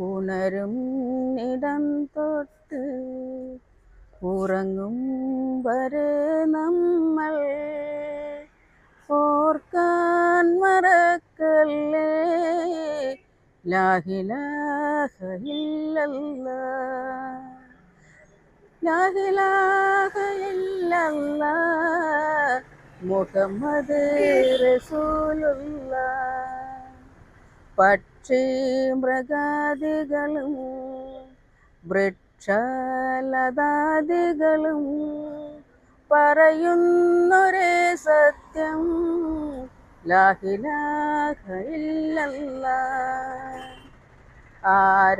ഉണരും ഇടം തൊട്ട് ഉറങ്ങും വരെ നമ്മൾ. ഓർക്കാൻ മറക്കല്ലേ? ലാഹിലാഹ ഇല്ലല്ല മുഹമ്മദ് റസൂലുള്ള. പക്ഷി മൃഗാദികളും വൃക്ഷലതാദികളും പറയുന്നൊരേ സത്യം ലാഹിലാഹില്ല ആരാധിക്കാനർഹൻ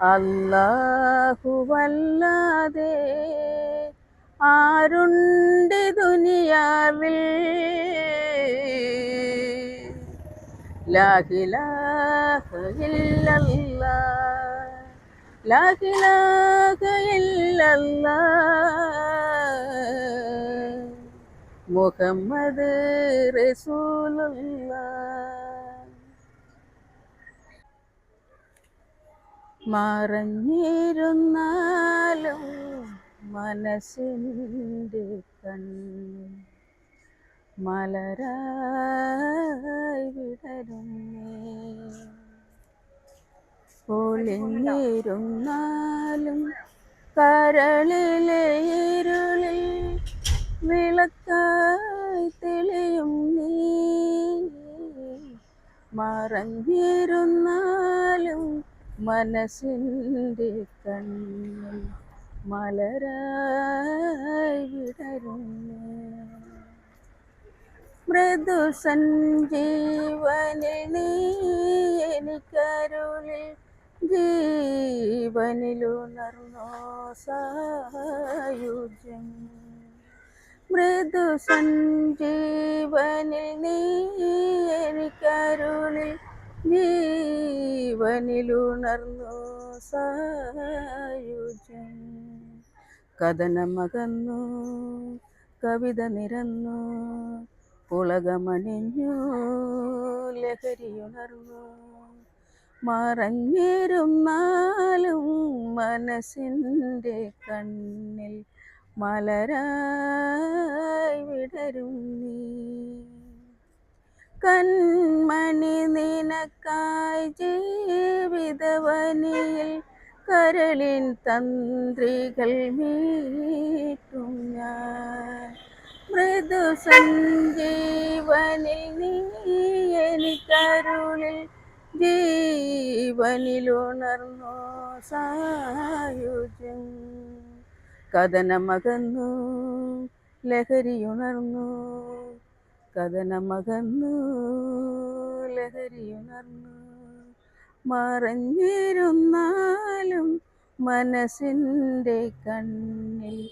അല്ലാഹുവല്ലാതെ ആരുണ്ട് ദുനിയാവിൽ? മുഹമ്മദ് മറഞ്ഞിരുന്നാലും മനസ്സിന്റെ കണ്ണിൽ മലരായി വിടരുന്നേ. പൊളിഞ്ഞിരുന്നാലും കരളിലെ ഇരുളിൽ വിളക്കായി തെളിയും നീ. മറഞ്ഞിരുന്നാലും മനസ്സിന്റെ കണ്ണിൽ മലരായി മൃദു സഞ്ജീവനിൽ നീ എനിക്കരുളിൽ ജീവനിലുണർന്നോ സായുജ്യം മൃദു സഞ്ജീവനിൽ നീ എനിക്കരുളിൽ ജീവനിലുണർന്നു സായുജ്യം കഥനമകന്നു കവിത നിരന്നു പുളകമണിഞ്ഞു ലഹരിയുണർന്നു. മറഞ്ഞിരുന്നാലും മനസ്സിന്റെ കണ്ണിൽ മലരായി വിടരും നീ. കൺമണി നിനക്കായി ജീവിതവനിയിൽ കരളിൻ തന്ത്രികൾ മീട്ടും ഞാൻ. മൃദു സഞ്ജീവനിൽ നീ എനിക്കരുളിൽ ജീവനിലുണർന്നോ സായുജ്യം. കഥനമകന്നു ലഹരിയുണർന്നു. കഥനമകന്നു ലഹരിയുണർന്നു. മറഞ്ഞിരുന്നാലും മനസ്സിന്റെ കണ്ണിൽ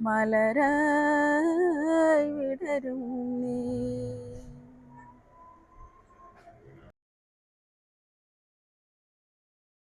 മലരായി വിടരും നീ.